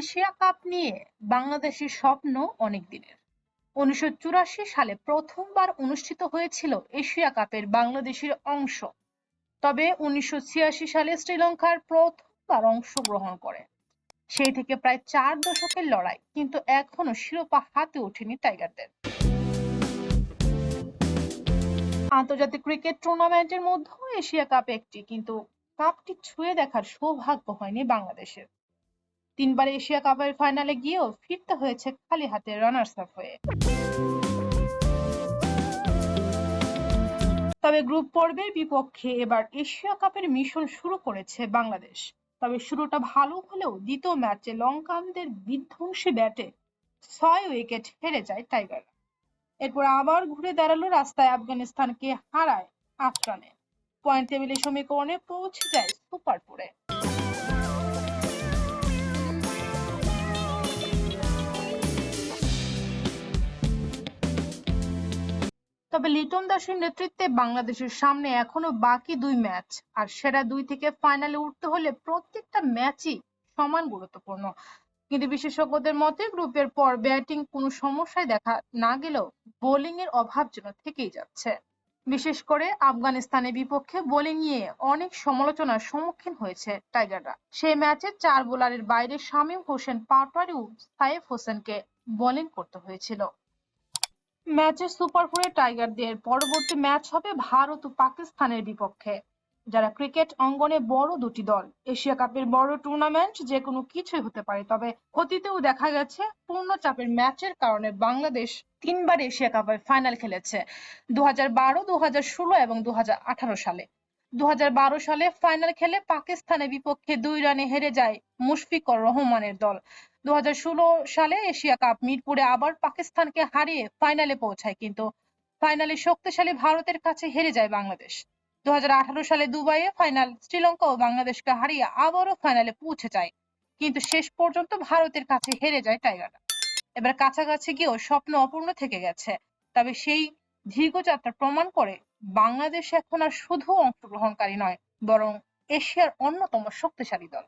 Asia cup নিয়ে বাংলাদেশের স্বপ্ন অনেক দিনের উনিশশো চুরাশি সালে প্রথমবার অনুষ্ঠিত হয়েছিল এশিয়া কাপের বাংলাদেশের অংশ। তবে উনিশশো ছিয়াশি সালে শ্রীলঙ্কার প্রথমবার অংশগ্রহণ করে। সেই থেকে প্রায় চার দশকের লড়াই, কিন্তু এখনও শিরোপা হাতে ওঠেনি টাইগারদের। আন্তর্জাতিক ক্রিকেট টুর্নামেন্টের মধ্যেও এশিয়া কাপ একটি, কিন্তু কাপটি ছুঁয়ে দেখার সৌভাগ্য হয়নি বাংলাদেশের। তিনবার এশিয়া কাপের ফাইনালে গিয়েও ফিরতে হয়েছে খালি হাতে রানার্স আপ হয়ে। তবে গ্রুপ পর্বের বিপক্ষে এবার এশিয়া কাপের মিশন শুরু করেছে বাংলাদেশ। তবে শুরুটা ভালো হলেও দ্বিতীয় ম্যাচে লঙ্কানদের বিধ্বংসী ব্যাটে ছয় উইকেট হেরে যায় টাইগাররা। এরপর আবার ঘুরে দাঁড়াল রাস্তায় আফগানিস্তানকে হারায় আট রানে পয়েন্ট টেবিলের সমীকরণে পৌঁছে যায় সুপার ফোরে তবে লিটন দাসের নেতৃত্বে বাংলাদেশের সামনে এখনও বাকি দুই ম্যাচ। আর সেরা দুই থেকে ফাইনালে উঠতে হলে প্রত্যেকটা ম্যাচই সমান গুরুত্বপূর্ণ। কিন্তু বিশেষজ্ঞদের মতে গ্রুপের পর ব্যাটিং কোনো সমস্যায় দেখা না গেলেও বোলিং এর অভাব যেন থেকেই যাচ্ছে। বিশেষ করে আফগানিস্তানের বিপক্ষে বোলিং নিয়ে অনেক সমালোচনার সম্মুখীন হয়েছে টাইগাররা। সেই ম্যাচে চার বোলারের বাইরে শামীম হোসেন পাটোয়ারি ও সাইফ হোসেনকে বোলিং করতে হয়েছিল। ম্যাচের সুপার ফোরে টাইগারদের পরবর্তী ম্যাচ হবে ভারত ও পাকিস্তানের বিপক্ষে। যারা ক্রিকেট অঙ্গনে বড় দুটি দল। এশিয়া কাপের বড় টুর্নামেন্ট যে কোনো কিছুই হতে পারে, তবে অতীতেও দেখা গেছে পূর্ণ চাপের ম্যাচের কারণে বাংলাদেশ তিনবার এশিয়া কাপের ফাইনাল খেলেছে দু হাজার বারো দু হাজার ষোলো এবং দু হাজার আঠারো সালে। দু হাজার বারো সালে ফাইনাল খেলে পাকিস্তানের বিপক্ষে দুই রানে হেরে যায় মুশফিকুর রহমানের দল। দু হাজার ষোলো সালে এশিয়া কাপ মিরপুরে আবার পাকিস্তানকে হারিয়ে ফাইনালে পৌঁছায়, কিন্তু ফাইনালে শক্তিশালী ভারতের কাছে হেরে যায় বাংলাদেশ। দু সালে দুবাইয়ে ফাইনাল, শ্রীলঙ্কা ও বাংলাদেশকে হারিয়ে আবারও ফাইনালে পৌঁছে যায়, কিন্তু শেষ পর্যন্ত ভারতের কাছে হেরে যায় টাইগাররা। এবার কাছাকাছি গিয়েও স্বপ্ন অপূর্ণ থেকে গেছে, তবে সেই দীর্ঘ যাত্রা প্রমাণ করে বাংলাদেশ এখন আর শুধু অংশগ্রহণকারী নয়, বরং এশিয়ার অন্যতম শক্তিশালী দল।